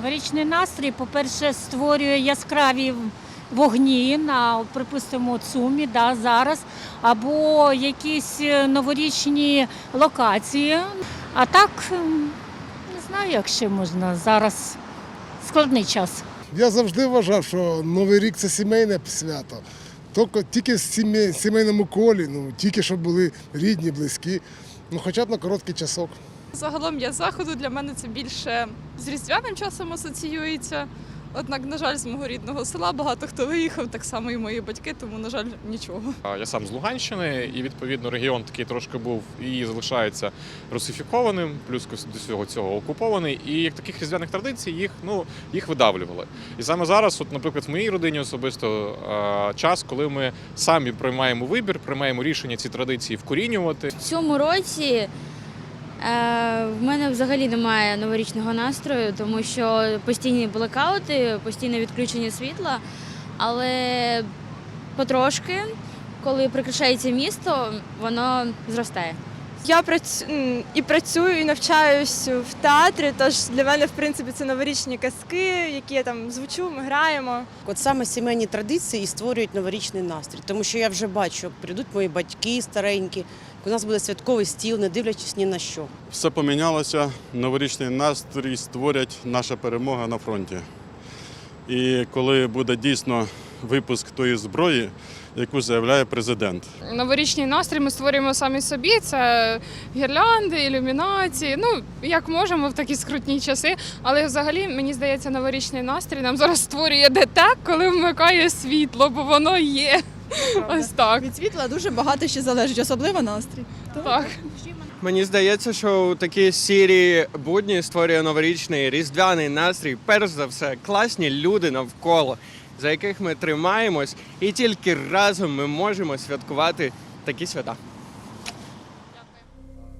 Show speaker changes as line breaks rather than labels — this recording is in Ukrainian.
Новорічний настрій, по-перше, створює яскраві вогні на, припустимо, ЦУМі да, зараз, або якісь е, новорічні локації. А так, не знаю, як ще можна зараз складний час.
Я завжди вважав, що Новий рік це сімейне свято. Тільки, тільки в сімейному колі, ну, тільки щоб були рідні, близькі, ну хоча б на короткий часок.
Загалом я заходу для мене це більше з різдвяним часом асоціюється. Однак, на жаль, з мого рідного села багато хто виїхав, так само і мої батьки, тому, на жаль, нічого.
Я сам з Луганщини, і відповідно регіон такий трошки був і залишається русифікованим, плюс до всього цього окупований. І як таких різдвяних традицій їх ну їх видавлювали. І саме зараз, от, наприклад, в моїй родині особисто час, коли ми самі приймаємо вибір, приймаємо рішення ці традиції вкорінювати.
В цьому році в мене взагалі немає новорічного настрою, тому що постійні блекаути, постійне відключення світла, але потрошки, коли прикрашається місто, воно зростає.
Я працю... і працюю, і навчаюсь в театрі, тож для мене, в принципі, це новорічні казки, які я там звучу, ми граємо.
От саме сімейні традиції і створюють новорічний настрій, тому що я вже бачу, прийдуть мої батьки старенькі. У нас буде святковий стіл, не дивлячись ні на що.
Все помінялося. Новорічний настрій створять наша перемога на фронті. І коли буде дійсно випуск тої зброї, яку заявляє президент.
Новорічний настрій ми створюємо самі собі. Це гірлянди, ілюмінації. Ну як можемо в такі скрутні часи. Але взагалі мені здається, новорічний настрій нам зараз створює ДТЕК, коли вмикає світло, бо воно є. Ось так.
Від світла дуже багато ще залежить, особливо настрій.
Так.
Мені здається, що у такі сірі будні створює новорічний різдвяний настрій. Перш за все, класні люди навколо, за яких ми тримаємось, і тільки разом ми можемо святкувати такі свята.